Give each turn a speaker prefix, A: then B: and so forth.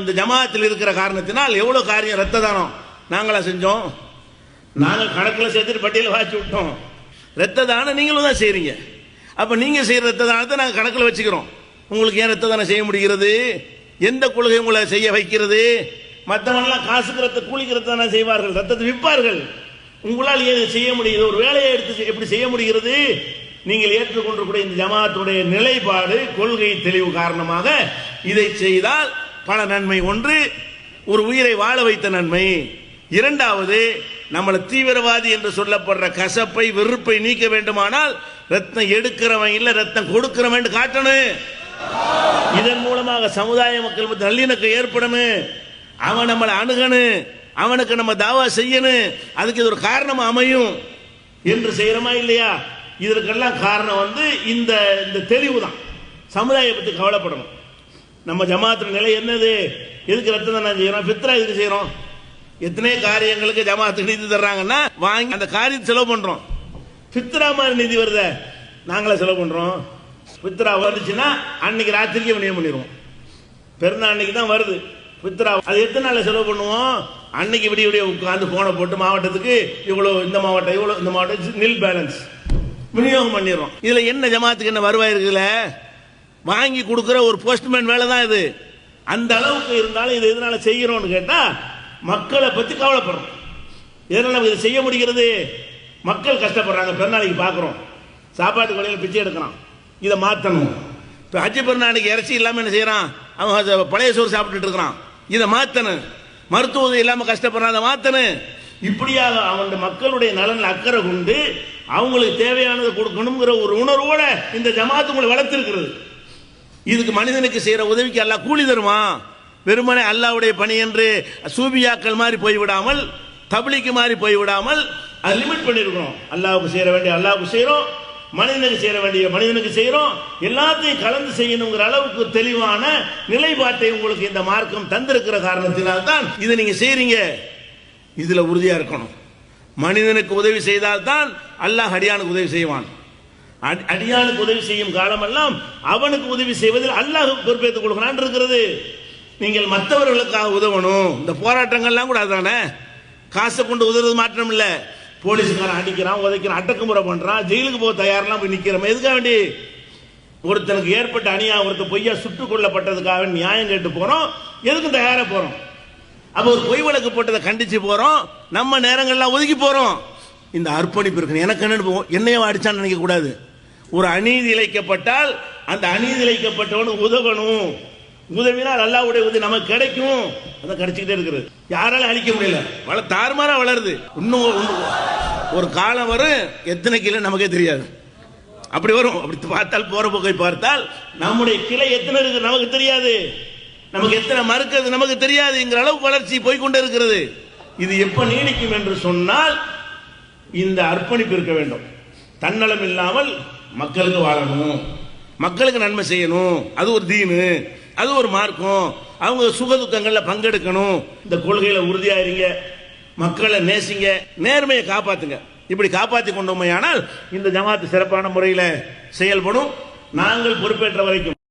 A: இந்த ஜமாத்தில் இருக்கிற காரணத்தினால் எவ்வளோ காரியம் ரத்த தானம் நாங்களா செஞ்சோம். நாங்கள் கணக்கில் சேர்த்துட்டு பட்டியலில் வாச்சு விட்டோம். ரத்த தானம் நீங்களும் தான் செய்கிறீங்க அப்போ நீங்கள் செய்கிற ரத்த தானத்தை நாங்கள் கணக்கில் வச்சுக்கிறோம். உங்களுக்கு ஏன் ரத்த தானம் செய்ய முடிகிறது? எந்த கொள்கை உங்களை செய்ய வைக்கிறது? மற்றவங்களாம் காசுக்கு ரத்த கூலிக்கு ரத்த தானம் செய்வார்கள் ரத்தத்தை விற்பார்கள். உங்களால் ஏன் செய்ய முடியுது? ஒரு வேலையை எடுத்து எப்படி செய்ய முடிகிறது? நீங்கள் ஏற்றுக்கொண்டிருக்கூடிய இந்த ஜமாத்துடைய நிலைப்பாடு கொள்கை தெளிவு காரணமாக இதை செய்தால் பல நன்மை. ஒன்று ஒரு உயிரை வாழ வைத்த நன்மை. இரண்டாவது நம்மளை தீவிரவாதி என்று சொல்லப்படுற கசப்பை வெறுப்பை நீக்க வேண்டுமானால் ரத்தம் எடுக்கிறவன் இல்லை ரத்தம் கொடுக்கிறவன் காட்டணும். இதன் மூலமாக சமுதாய மக்கள் நல்லிணக்கம் ஏற்படணும். அவன் நம்மளை அணுகணும். அவனுக்கு நம்ம தாவா செய்யணும். அதுக்கு இது ஒரு காரணம் அமையும். என்று செய்கிறோமா இல்லையா? இதற்கெல்லாம் காரணம் வந்து இந்த இந்த தெளிவு தான் சமுதாயம் பற்றி கவலைப்படணும். நம்ம ஜமாத்து நிலை என்னது? எதுக்கு ரத்தம் தானே செய்யறோம்? பித்ரா எதுக்கு செய்யறோம்? எத்தனை காரியங்களுக்கு ஜமாத்துக்கு நிதி தர்றாங்கன்னா வாங்கி அந்த காரியத்தை செலவு பண்றோம். பித்ரா மாதிரி நிதி வருத நாங்களே செலவு பண்றோம். பித்ரா வந்துச்சுன்னா அன்னைக்கு ராத்திரிக்கே விநியோகம் பண்ணிடுவோம். பெருநாள் அன்னைக்கு தான் வருது. பித்ரா அது எத்தனை நாள் செலவு பண்ணுவோம்? அன்னைக்கு விடிய விடிய உட்காந்து போனை போட்டு மாவட்டத்துக்கு இவ்வளோ இந்த மாவட்டம் இவ்வளோ இந்த மாவட்டம் நில் பேலன்ஸ் விநியோகம் பண்ணிடுறோம். இதில் என்ன ஜமாத்துக்கு என்ன வருவாய் இருக்குல்ல வாங்கி கொடுக்குற ஒரு போஸ்ட்மேன் வேலை தான் இது. அந்த அளவுக்கு இருந்தாலும் இது எதனால செய்கிறோம்னு கேட்டால் மக்களை பற்றி கவலைப்படுறோம். எதனால நம்ம இதை செய்ய முடிகிறது? மக்கள் கஷ்டப்படுறாங்க பெருநாளைக்கு பார்க்குறோம் சாப்பாட்டு கொலையில் பிச்சை எடுக்கிறான். இதை மாற்றணும் இப்போ அஜி பெருநாளைக்கு இறைச்சி இல்லாமல் என்ன செய்கிறான் அவன் அதை பழைய சோறு சாப்பிட்டுட்டு இருக்கிறான். இதை மாற்றணும் மருத்துவ உதவி இல்லாமல் கஷ்டப்படுறான் அதை மாற்றணும் இப்படியாக அவன் மக்களுடைய நலன் அக்கறை கொண்டு அவங்களுக்கு தேவையானதை கொடுக்கணுங்கிற ஒரு உணர்வோட இந்த ஜமாத்து உங்களை வளர்த்துருக்கிறது. இதுக்கு மனிதனுக்கு செய்கிற உதவிக்கு அல்லா கூலி தருமா? வெறுமனே அல்லாவுடைய பணி என்று சூபியாக்கள் மாதிரி போய்விடாமல் தபிலிக்கு மாதிரி போய்விடாமல் அது லிமிட் பண்ணியிருக்கிறோம் அல்லாவுக்கு செய்கிற வேண்டிய அல்லாவுக்கு செய்கிறோம் மனிதனுக்கு செய்யற வேண்டிய மனிதனுக்கு செய்கிறோம் எல்லாத்தையும் கலந்து செய்யணுங்கிற அளவுக்கு தெளிவான நிலைப்பாட்டை உங்களுக்கு இந்த மார்க்கம் தந்திருக்கிற காரணத்தினால் தான் இதை நீங்கள் செய்கிறீங்க இதில் உறுதியாக இருக்கணும். மனிதனுக்கு உதவி செய்தால்தான் அல்லாஹ் ஹரியானுக்கு உதவி செய்வான். அடியானுக்கு உதவி செய்யும் காலமெல்லாம் அவனுக்கு உதவி செய்வதில் அல்லாஹ் பொறுப்பேற்றுக் கொடுக்கிறான் இருக்கிறது. நீங்கள் மற்றவர்களுக்காக உதவணும். இந்த போராட்டங்கள்லாம் கூட அதுதானே காசை கொண்டு உதவுறது மாற்றம் இல்லை. போலீஸ்காரன் அடிக்கிறான் உதைக்கிறான் அட்டக்குமுறை பண்ணுறான் ஜெயிலுக்கு போக தயாரெல்லாம் போய் நிற்கிறோம் எதுக்காக வேண்டி? ஒருத்தனுக்கு ஏற்பட்ட அணியா ஒருத்தர் பொய்யா சுட்டுக் கொல்லப்பட்டதுக்காக நியாயம் கேட்டு போகிறோம் எதுக்கும் தயாராக போகிறோம் அப்போ ஒரு பொய் வழக்கு போட்டதை கண்டித்து போகிறோம் நம்ம நேரங்கள்லாம் ஒதுக்கி போகிறோம் இந்த அர்ப்பணிப்பு இருக்கணும். எனக்கு என்னன்னு என்னையும் என்னையோ அடிச்சான்னு நினைக்கக்கூடாது. ஒரு அநீதி இழைக்கப்பட்டால் அந்த அநீதி இழைக்கப்பட்டவனு உதவணும். உதவினால் அல்லாவுடைய உதவி நமக்கு கிடைக்கும். அதை கிடைச்சிக்கிட்டே இருக்கிறது. யாராலும் அழிக்க முடியல. வள தாறுமாறாக வளருது. இன்னும் ஒரு காலம் வரும். எத்தனை கிலோ நமக்கே தெரியாது. அப்படி வரும். அப்படி பார்த்தால் போற போக்கை பார்த்தால் நம்முடைய கிளை எத்தனை இருக்கு நமக்கு தெரியாது. நமக்கு எத்தனை மறுக்கிறது நமக்கு தெரியாதுங்கிற அளவு வளர்ச்சி போய்கொண்டே இருக்கிறது. இது எப்ப நீடிக்கும் என்று சொன்னால் இந்த அர்ப்பணிப்பு இருக்க வேண்டும். தன்னலம் இல்லாமல் மக்களுக்கு வாழணும். மக்களுக்கு நன்மை செய்யணும். அது ஒரு தீனு. அது ஒரு மார்க்கம். அவங்க சுகதுக்கங்களில் பங்கெடுக்கணும். இந்த கொள்கையில் உறுதியா மக்களை நேசிங்க. நேர்மையை காப்பாத்துங்க. இப்படி காப்பாத்தி கொண்டோமையானால் இந்த ஜமாத்து சிறப்பான முறையில் செயல்படும். நாங்கள் பொறுப்பேற்ற வரைக்கும்.